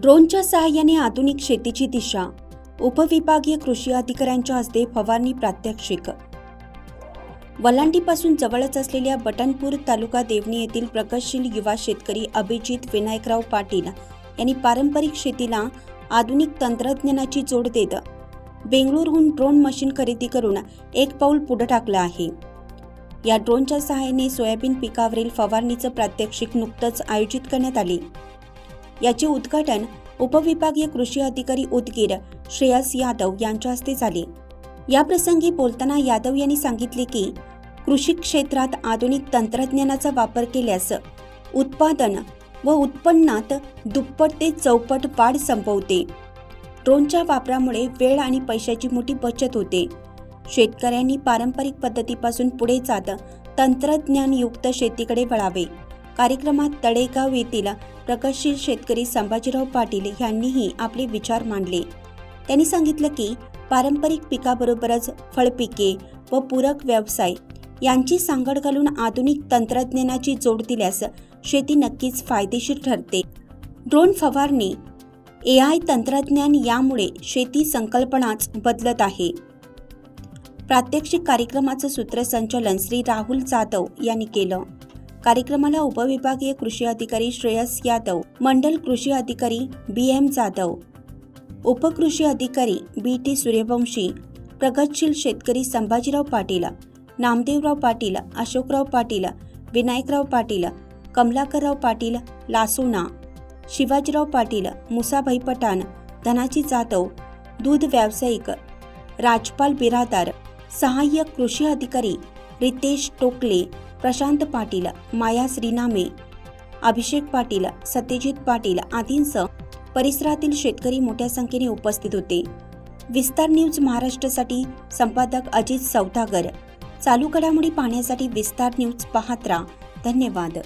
ड्रोनच्या सहाय्याने आधुनिक शेतीची दिशा. उपविभागीय कृषी अधिकाऱ्यांच्या हस्ते फवारणी प्रात्यक्षिक. वलांडीपासून जवळच असलेल्या बटनपूर तालुका देवणी येथील प्रगतशील युवा शेतकरी अभिजित विनायकराव पाटील यांनी पारंपरिक शेतीला आधुनिक तंत्रज्ञानाची जोड देत बेंगळूरहून ड्रोन मशीन खरेदी करून एक पाऊल पुढे टाकलं आहे. या ड्रोनच्या सहाय्याने सोयाबीन पिकावरील फवारणीचं प्रात्यक्षिक नुकतंच आयोजित करण्यात आले. याचे उद्घाटन उपविभागीय कृषी अधिकारी उदगीर श्रेयस यादव यांच्या हस्ते झाले. याप्रसंगी बोलताना यादव यांनी सांगितले की कृषी क्षेत्रात आधुनिक तंत्रज्ञानाचा वापर केल्यास उत्पादन व उत्पन्नात दुप्पट ते चौपट वाढ संभवते. ड्रोनच्या वापरामुळे वेळ आणि पैशाची मोठी बचत होते. शेतकऱ्यांनी पारंपरिक पद्धतीपासून पुढे जात तंत्रज्ञानयुक्त शेतीकडे वळावे. कार्यक्रमात तळेगाव येथील प्रगतशील शेतकरी संभाजीराव पाटील यांनीही आपले विचार मांडले. त्यांनी सांगितलं की पारंपरिक पिकाबरोबरच फळपिके व पूरक व्यवसाय यांची सांगड घालून आधुनिक तंत्रज्ञानाची जोड दिल्यास शेती नक्कीच फायदेशीर ठरते. ड्रोन फवारणी ए आय तंत्रज्ञान यामुळे शेती संकल्पनाच बदलत आहे. प्रात्यक्षिक कार्यक्रमाचं सूत्रसंचालन श्री राहुल जाधव यांनी केलं. कार्यक्रमाला उपविभागीय कृषी अधिकारी श्रेयस यादव मंडल कृषी अधिकारी बी एम जाधव उपकृषी अधिकारी बी टी सूर्यवंशी प्रगतशील शेतकरी संभाजीराव पाटील नामदेवराव पाटील अशोकराव पाटील विनायकराव पाटील कमलाकरराव पाटील लासोना शिवाजीराव पाटील मुसाभाई पठाण धनाजी जाधव दूध व्यावसायिक राजपाल बिरादार सहाय्यक कृषी अधिकारी रितेश टोकले प्रशांत पाटील माया श्रीनामे अभिषेक पाटील सत्यजित पाटील आदींसह परिसरातील शेतकरी मोठ्या संख्येने उपस्थित होते. विस्तार न्यूज महाराष्ट्रासाठी संपादक अजित सौदागर. चालू घडामोडी पाहण्यासाठी विस्तार न्यूज पाहत राहा. धन्यवाद.